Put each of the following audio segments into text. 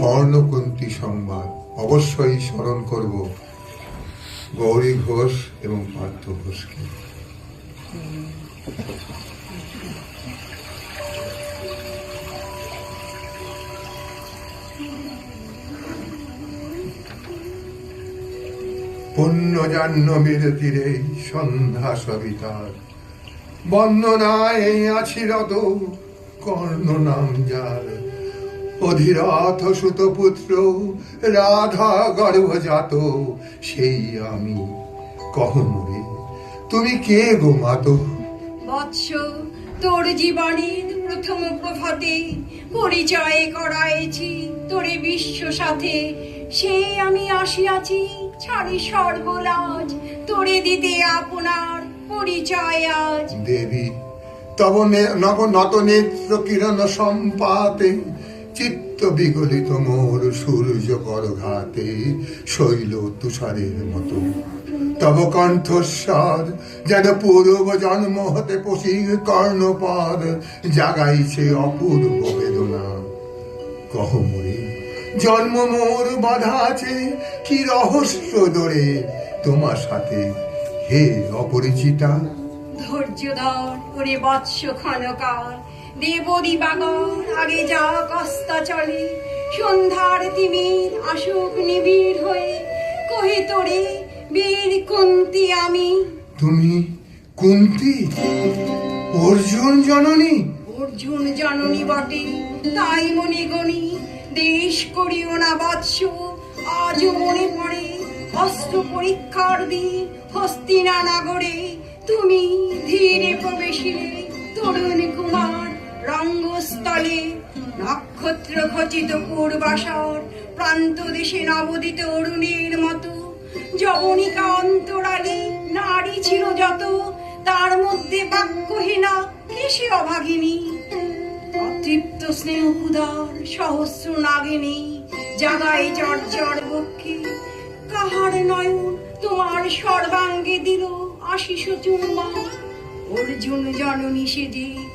কর্ণকুন্তি সংবাদ। অবশ্যই স্মরণ করব গৌরী ঘোষ এবং পার্থ ঘোষকে। পুণ্য জাহ্নবীর তীরে সন্ধ্যা সবিতার বন্দনায় আছি রত কর্ণ নাম যার অধিরথ সুতপুত্র রাধা গর্ভজাত সেই আমি। কহ মোরে তুমি কে গো মাতো বৎস তোর জীবনের প্রথম প্রভাতে পরিচয় করাইছি তোরে বিশ্ব সাথে। সেই আমি আসিয়াছি ছাড়ি সর্বলাজ তোরে দিতে আপনার পরিচয় আজ। দেবী তব নে- নব নত নেত্র কিরণ সম্পাতে চিত্ত বিগলিত মোর সূর্য করঘাতে শৈল তুষারের মতো। তব কণ্ঠস্বর যেন পূর্ব জন্ম হতে পশি কর্ণপদ জাগাইছে অপূর্ব বেদনা। কহ মোরে জন্ম মোর বাধা আছে, কি রহস্য দরে তোমার সাথে হে অপরিচিতা। ধৈর্য ধর করে বৎস ক্ষণকাল দেব দিবাগর আগে যা কস্তা চলে সন্ধ্যার তিমির আসুক নিবিড় হয়ে কহে তোরে বীর কুন্তি আমি। তুমি কুন্তি? অর্জুন জননী? অর্জুন জননী বটে তাই মনে গণি দেশ করিও না বৎস আজও মনে পড়ে অস্ত্র পরীক্ষার দিন হস্তিনা নগরে তুমি ধীরে প্রবেশিলে তরুণ কুমার। রঙ্গস্থলে নক্ষত্র খচিত পূর্বাসর প্রান্ত দেশে নবদিত অরুণের মতো। যবনিকা অন্তরালে নারী ছিল যত, তার মধ্যে বাক্যহীনা কিসে অভাগিনী? অতৃপ্ত স্নেহ ক্ষুধার সহস্র নাগিনী জাগায় চর্চর বক্ষে। কাহার নয়ন তোমার সর্বাঙ্গে দিল আশিস চুম্বা। অর্জুন জননী সেজে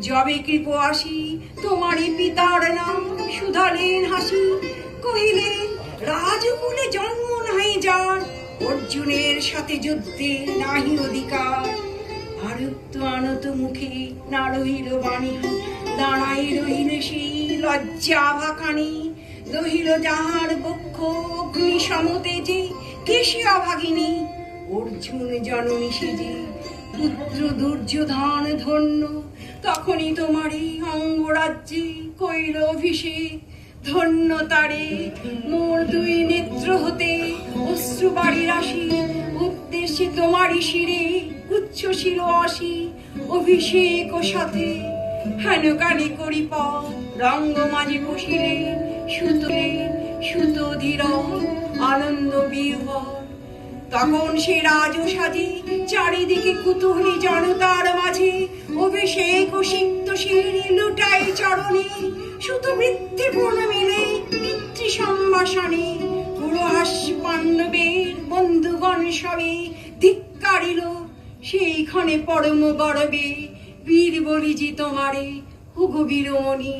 যবে কৃপ আসি, তোমারই পিতার নাম সুধালেন হাসি। কহিলেন রাজকুলে জন্ম নাই যার, অর্জুনের সাথে যুদ্ধে নাহি অধিকার। আরক্ত আনত মুখে, না রহিল বাণী দাঁড়াই রহিল সেই লজ্জা ভাখানি। রহিল যাহার বক্ষ অগ্নি সমতেজে কেশে অভাগিনী অর্জুন জননী সেজে পুত্র দুর্যোধন ধন্য। তখনই তোমারই অঙ্গরাজ্যে কইল অভিষেক, ধন্য তারে। মোর দুই নেত্র হতে অশ্রু বাড়ির আসি উদ্দেশ্যে তোমারই শিরে উচ্ছ্বসিল আসি অভিষেক ও সাথে হেন কালি করি পথ রঙ্গ মাঝে বসিলে সুতলে সুত ধীর আনন্দ বিহ্বল তখন সে রাজ সাজে চারিদিকে কুতুহলী জনতার মাঝে। অভিষেক ও সিক্ত শিরি লুটাই চরণে। শুধু বৃত্তি পূর্ণ মিলে পিতৃ সম্ভাষণে। পুরহাস পাণ্ডবের বন্ধুগণ সবে ধিক্কারিল, সেইখানে পরম গরবে বীর বলিজি তোমারে। হুগু বীরমণি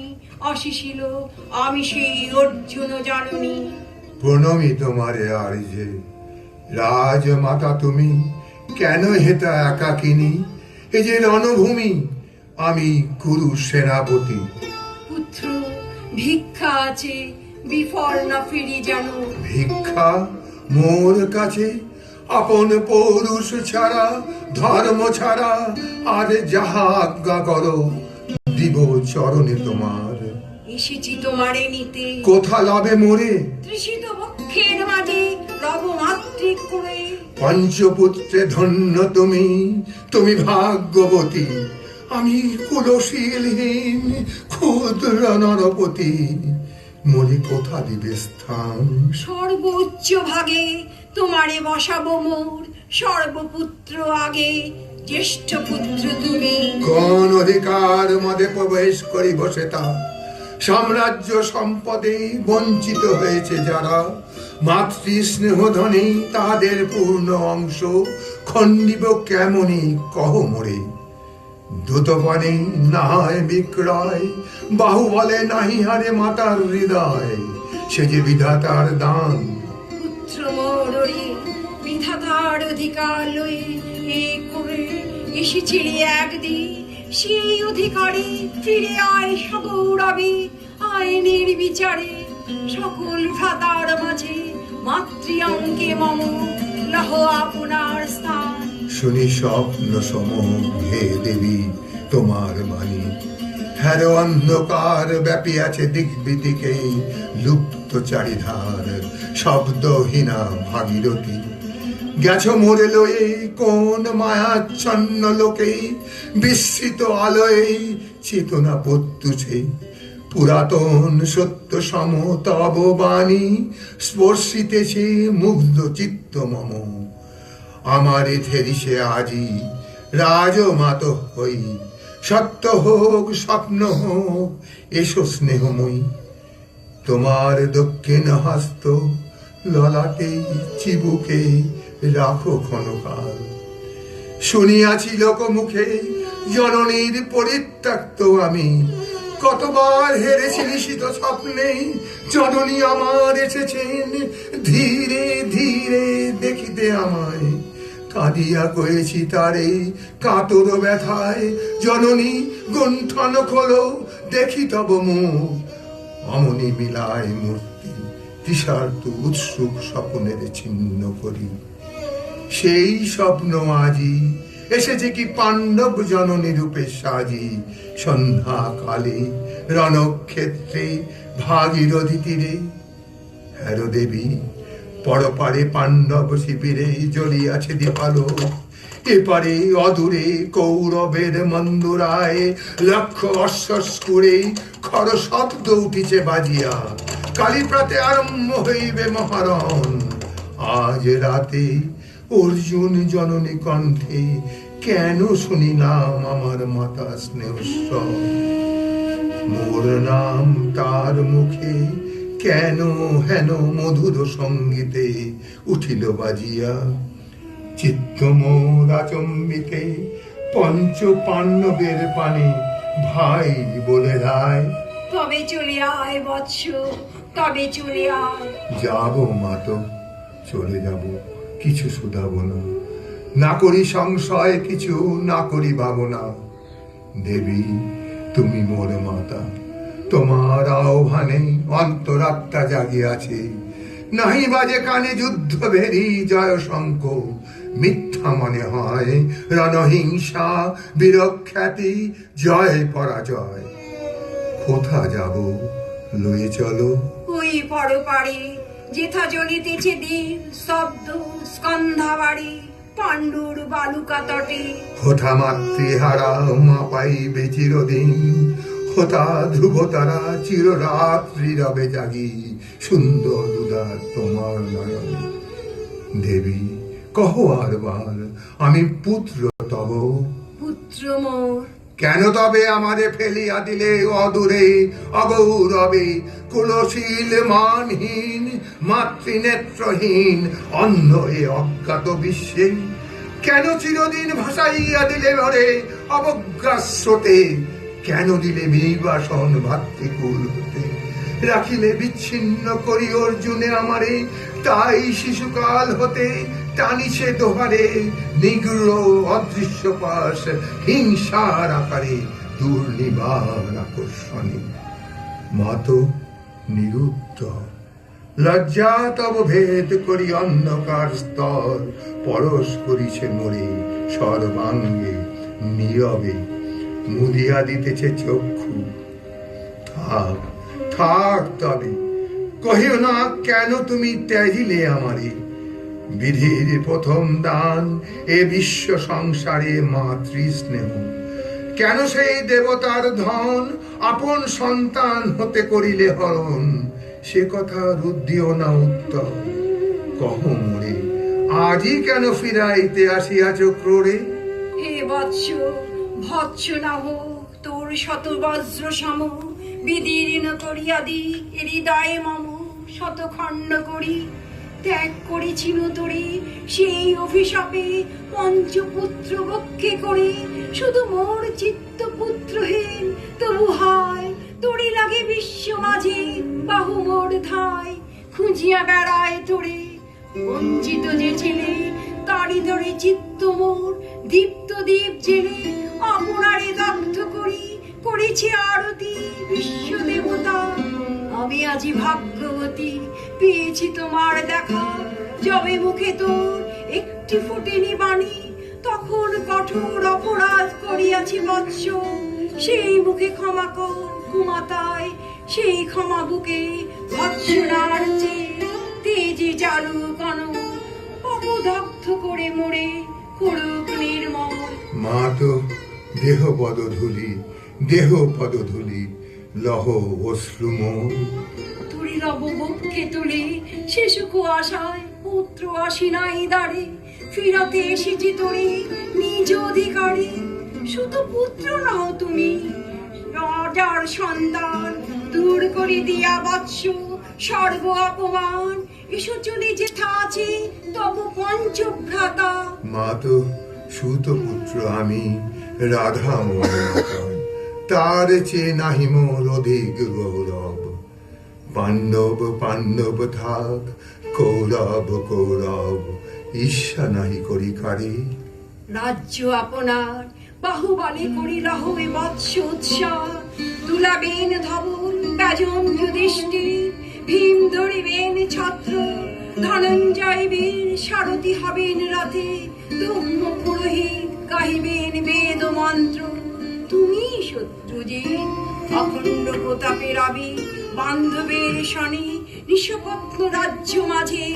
আসিছিল আমি সেই অর্জুন জাননী। প্রণমী তোমারে আর যে রাজমাতা তুমি কেন হেতা একাকিনী? এ যে রণভূমি আমি কুরু সেনাপতি। পুত্র ভিক্ষা আছে বিফল না ফিরি জানো ভিক্ষা মোর কাছে আপন পৌরুষ ছাড়া ধর্ম ছাড়া আর যাহা আজ্ঞা করো দিব চরণে তোমার। এসেছি তোমারে নিতে কোথা লাভে মোরে? তৃষিত বক্ষের মাঝে করে পঞ্চপুত্রে ধন্য তুমি তুমি ভাগ্যবতী। আমি কুলশীলহীন ক্ষুদ্র নরপতি। মনে কোথা দিবে স্থান? সর্বোচ্চ ভাগে তোমারে বসাবো মোর সর্বপুত্র আগে জ্যেষ্ঠ পুত্র তুমি। কোন অধিকার মধ্যে প্রবেশ করি বসে তা সাম্রাজ্য সম্পদে বঞ্চিত হয়েছে যারা। মাতৃ স্নেহধনে তাদের পূর্ণ অংশ, খণ্ডিব কেমনই কহ মোরে। দ্রুতপানে না বিক্রয় বাহুবলে নাহি হারে মাতার হৃদয়। সে যে বিধাতার দান। পুত্র মোররে বিধাতার অধিকার লয়ে এ করে এসেছিলি একদিন। সেই অধিকারে ফিরে আয় সগৌরবে আইনের বিচারে সকল ভ্রাতার মাঝে মাতৃ অঙ্গে মম, লহ আপনার স্থান। শুনি স্বপ্ন সম হে দেবী, তোমার বাণী। হ্যার অন্ধকার ব্যাপী আছে দিক বিদিকে লুপ্ত চারিধার, শব্দহীনা ভাগীরথী। গেছ মোরে লয়ে কোন মায়াচ্ছন্ন লোকে বিস্মিত আলোয় চেতনা পত্যুছে পুরাতন সত্য সম তব বাণী স্পর্শিতেছে মুগ্ধ চিত্ত মম। আমারে থেরিসে আজি রাজমাত হই। সত্য হোক, স্বপ্ন হোক, এসো স্নেহময়ী। তোমার দক্ষিণ হস্ত ললাটে চিবুকে রাখো ক্ষণকাল। শুনিয়াছি লোকমুখে জননীর পরিত্যক্ত আমি। কতবার হেরেছি নিশিত স্বপ্নে। জননী আমার এসেছেন। ধীরে ধীরে দেখিতে আমায়। কাঁদিয়া কয়েছি তারে কাতর ব্যথায়। জননী, গুণ্ঠন খোলো, দেখি তব মুখ। অমনি মিলায় মূর্তি তৃষার্ত উৎসুক স্বপ্নের ছিন্ন করি। সেই স্বপ্ন আজি এসেছে কি পাণ্ডব জননী রূপে সাজি? সন্ধ্যা কালে, রণক্ষেত্রে, ভাগীরথী তীরে। হ্যারো দেবী, পরপারে পাণ্ডব শিবিরে জ্বলিয়াছে দীপালো এপারে অদূরে কৌরবের মন্দুরায় লক্ষ করে খর শব্দ উঠিছে বাজিয়া। কালীপ্রাতে আরম্ভ হইবে মহারণ। আজ রাতে অর্জুন জননী কণ্ঠে কেন শুনিলাম আমার মাতা স্নেহস্বর মোর নাম তার মুখে কেন হেন মধুর সঙ্গীতে উঠিল বাজিয়া? চিত্ত মোর আচম্বিতে পঞ্চ পাণ্ডবের পানে ভাই বলে রায়। তবে চলে আয় বৎস তবে চলে আয়। যাব মাতো চলে যাব। কিছু শুধাবো না। না করি সংশয়, কিছু না করি ভাবনা। দেবী, তুমি মোর মাতা। তোমার আহ্বানে অন্তরাত্মা জাগিয়াছে নাহি বাজে কানে যুদ্ধ ভেরি জয় শঙ্খ। মিথ্যা মনে হয় রণহিংসা বীরখ্যাতি জয় পরাজয়। কোথা যাব? লয়ে চলো। ওই পরপারে, যেথা জ্বলিতেছে দিন, শব্দ স্কন্ধাবাড়ি পাণ্ডুর বালুকা তটে হোথা মাতৃহারা মা পাইবে চিরদিন। হোতা ধ্রুব তারা রবে জাগি। সুন্দর উদার তোমার নয়ন। দেবী কহ আরবার আমি পুত্র তব। পুত্র মোর। কেন তবে আমারে ফেলিয়া দিলে অদূরে অগৌরবে? কুলশীল মানহীন মাতৃনেত্রহীন অন্য এ অজ্ঞাত বিশ্বে। কেন চিরদিন ভাসাইয়া দিলে মরে অবজ্ঞাস্রোতে? কেন দিলে বিবাসন ভাতৃকুল হতে? রাখিলে বিচ্ছিন্ন করি অর্জুনে আমারে, তাই শিশুকাল হতে টানিছে দোহারে নিগ্র অদৃশ্য পাশ হিংসার আকারে দুর্নিবার আকর্ষণে। মাত নিরুত্তর। লজ্জা তব ভেদ করি অন্ধকার স্তর, পরশ করিছে মোরে সর্বাঙ্গে নীরবে, মুদিয়া দিতেছে চক্ষু। থাক থাক তবে, কহিও না কেন তুমি ত্যাজিলে আমারে? বিধির প্রথম দান এ বিশ্ব সংসারে মাতৃ স্নেহ কেন সেই দেবতার ধন আপন সন্তান হতে করিলে হরণ? সে কথা রুদ্দিও না উত্তর কহ মোরে আজই কেন ফিরাইতে আসিয়াছ ক্রোড়ে? হে বৎস, ভৎস না হোক তোর শত বজ্র সম, বিদীর্ণ করিয়া দি হৃদয়ে মম শত খণ্ড করি। ত্যাগ করেছিল তোরে সেই অভিশাপে পঞ্চপুত্র বক্ষে করে। শুধু মোর চিত্ত পুত্রহীন তবু হায় তোরে লাগে বিশ্ব মাঝে। বাহু মোর ধায় খুঁজিয়া বেড়ায় তোরে। বঞ্চিত যে ছেলে তারি ধরে চিত্ত মোর। দীপ্ত দীপ জেলে অপরারে দগ্ধ করি, করেছে আরতি বিশ্ব দেবতা। আমি আজি ভাগ্যবতী, পেয়েছি তোমার দেখা। যবে মুখে তোর একটি ফুটেনি বাণী, তখন কঠোর অপরাধ করিয়াছি বৎস। সেই মুখে ক্ষমা কর কুমাতায় সেই ক্ষমা বুকে ভৎসনার চেয়ে তেজে চালু কন অপদগ্ধ করে মোড়ে করুক নির্মল। মা তো দেহ পদধূলি দেহ পদধূলি লহ অশ্রু তুরি রব বুককে তুলে শিশুকু আশায় পুত্র আসি নাই দাঁড়ে ফিরাতে এসেছি তোরে নিজ অধিকারে। শুধু পুত্র নাও তুমি রাজার সন্তান দূর করে দিয়া বৎস সর্ব অপমান। এসো চলে যেথা আছে তব পঞ্চভ্রাতা। মা তো সুত পুত্র আমি রাধা তার চেয়ে নাহি মোর অধিক গৌরব। পাণ্ডব পাণ্ডব থাক কৌরব কৌরব ঈর্ষা নাহি করি কারে। রাজ্য আপনার বাহুবলে করি রহবে মৎস্য উৎসব। তুলাবেন ধবল গাজন যুধিষ্ঠির, ভীম ধরিবেন ছত্র, ধনঞ্জয় বীর, সারথি হবেন রথে, ব্রহ্ম পুরোহিত গাহিবেন বেদ মন্ত্র। তুমি শত্রুজিৎ অখণ্ড প্রতাপের আবি, বান্ধবের শনি নিঃস্বপ্ন রাজ্য মাঝে,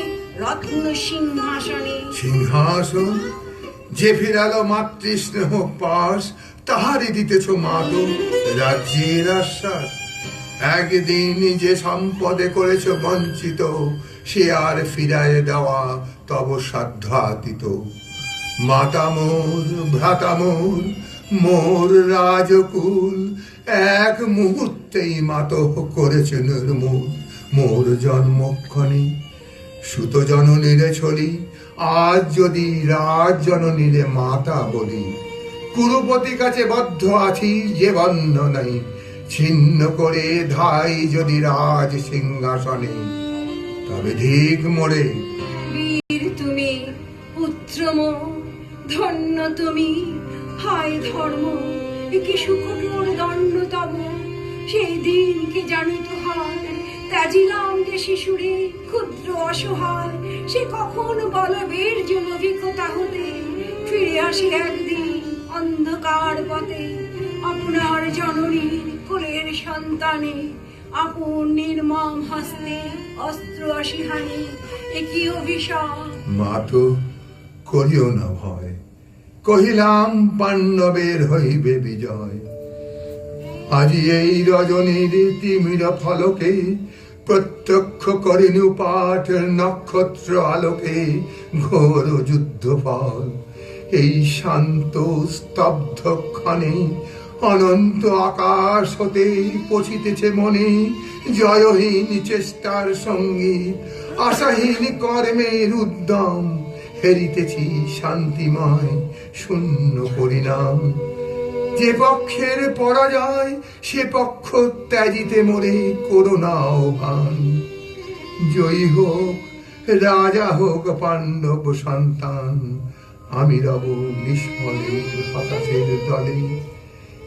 রত্ন সিংহাসনে। সিংহাসন যে ফিরালো মাতৃস্নেহ পাশ তাহারই দিতেছ মাতো রাজ্যের আশ্বাস। একদিন যে সম্পদে করেছ বঞ্চিত, সে আর ফিরায় দেওয়া তব সাধ্যাতীত। মাতা মোর ভ্রাতা মোর রাজকুল, এক মুহূর্তেই মাত করেছে নির্মূল। মোর জন্মক্ষণে সুত জননীরে ছলি আজ যদি রাজ জননীরে মাতা বলি, কুরুপতি কাছে বদ্ধ আছি যে বন্ধ নাই। ছিন্ন করে ধাই যদি রাজ সিংহাসনে, তবে ধিক মোড়ে বীর তুমি, পুত্র মো, ধন্য তুমি, হায় ধর্ম একে সুকঠোর দণ্ড তব? সেই দিনকে জানি তো হায়? ত্যাজিলাম যে শিশুরে ক্ষুদ্র অসহায়, সে কখন বলবীর অভিজ্ঞতা হতে? ফিরে আসি একদিন অন্ধকার পথে, আপনার জননীর কোলের সন্তানে। আপন নির্মম হস্তে অস্ত্র আসিহানি একই অভিশাপ। মা তো করিও না ভয়, কহিলাম, পাণ্ডবের হইবে বিজয়। আজি এই রজনীর তিমির ফলকে প্রত্যক্ষ করিনু পাঠ নক্ষত্র আলোকে ঘোর যুদ্ধ ফল। এই শান্ত, স্তব্ধ ক্ষণে অনন্ত আকাশ হতে পছিতেছে মনে জয়হীন চেষ্টার সংগীত আশাহীন কর্মের উদ্যম, হেরিতেছি শান্তিময় শূন্য পরিণাম। যে পক্ষের পরাজয়, সে পক্ষ ত্যাজিতে মরে করোনা ভান। জয়ী হোক, রাজা হোক পাণ্ডব সন্তান, আমি রব নিষ্ফলে হতাশের দলে।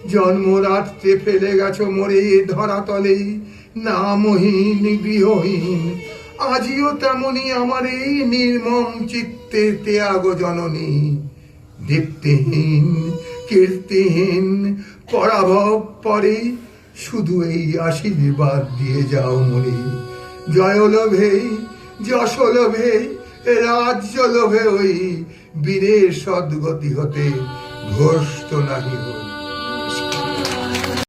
জন্মরাত্রে ফেলে গেছো মোরে ধরাতলে নামহীন গৃহহীন। আজিও তেমনি আমার এই নির্মম চিত্তে ত্যাগ জননী, দীপ্তিহীন কীর্তিহীন পরাভব পরে শুধু এই আশীর্বাদ দিয়ে যাও মনে। জয় লোভে, যশ লোভে, রাজ্য লোভে ওই বীরের সদ্গতি হতে ঘোষ্ট নাহি হই